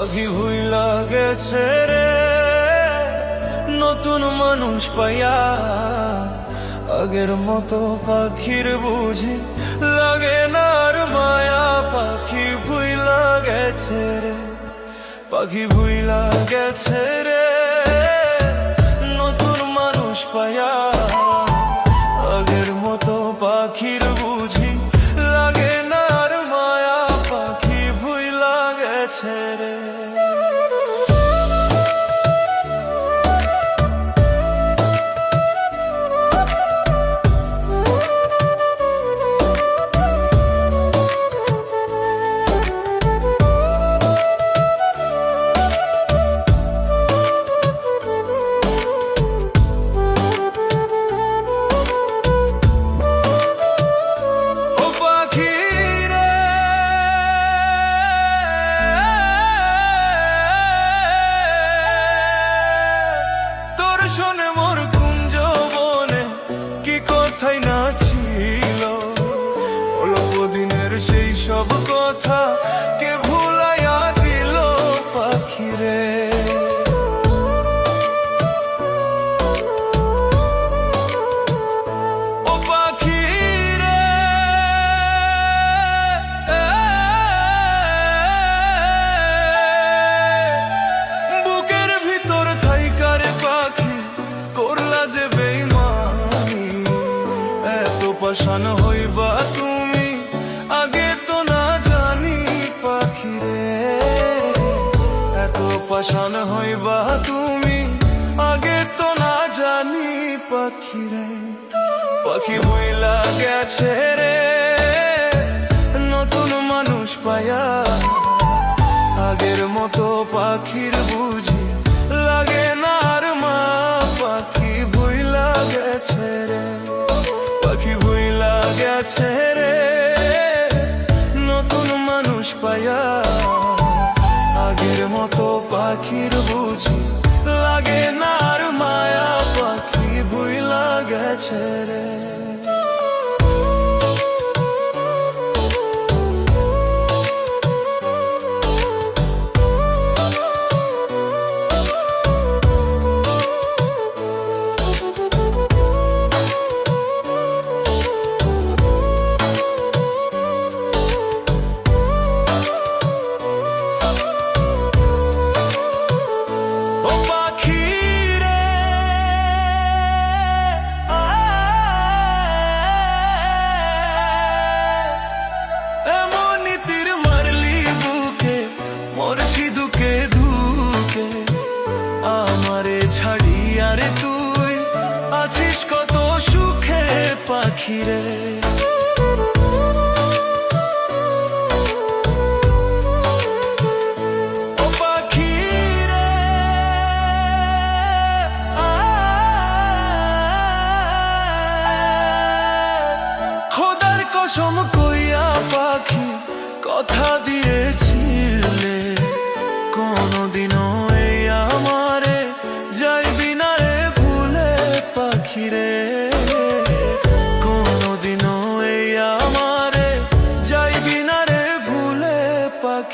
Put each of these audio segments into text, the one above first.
পাখি ভুইলা গেছে রে, নতুন মানুষ পাইয়া। আগের মতো পাখির বুঝি লাগে না আর মায়া। পাখি ভুইলা গেছে রে, পাখি ভুইলা গেছে রে, নতুন মানুষ পাইয়া। আগের মতো পাখির বুঝি শোনে মোর কুঞ্জ বনে কি কথাই না ছিল? অল্প দিনের সেই সব কথা, কে ভুলাইয়া পাশান হইবা তুমি, আগে তো না জানি পাখি রে। এত পাশান হইবা তুমি, আগে তো না জানি পাখি রে। পাখি বইলা গেছে রে, নতুন মানুষ পায়া। আগের মতো পাখির গেছে রে, নতুন মানুষ পায়া। আগের মতো পাখির বুঝি লাগে না আর মায়া, পাখি ভুইলা গেছে। আছিস কত সুখে পাখি রে। পাখি রে খোদার কসম কইয়া পাখি কথা দিয়েছিলে।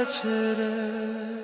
পাখি ভুইলা গেছে রে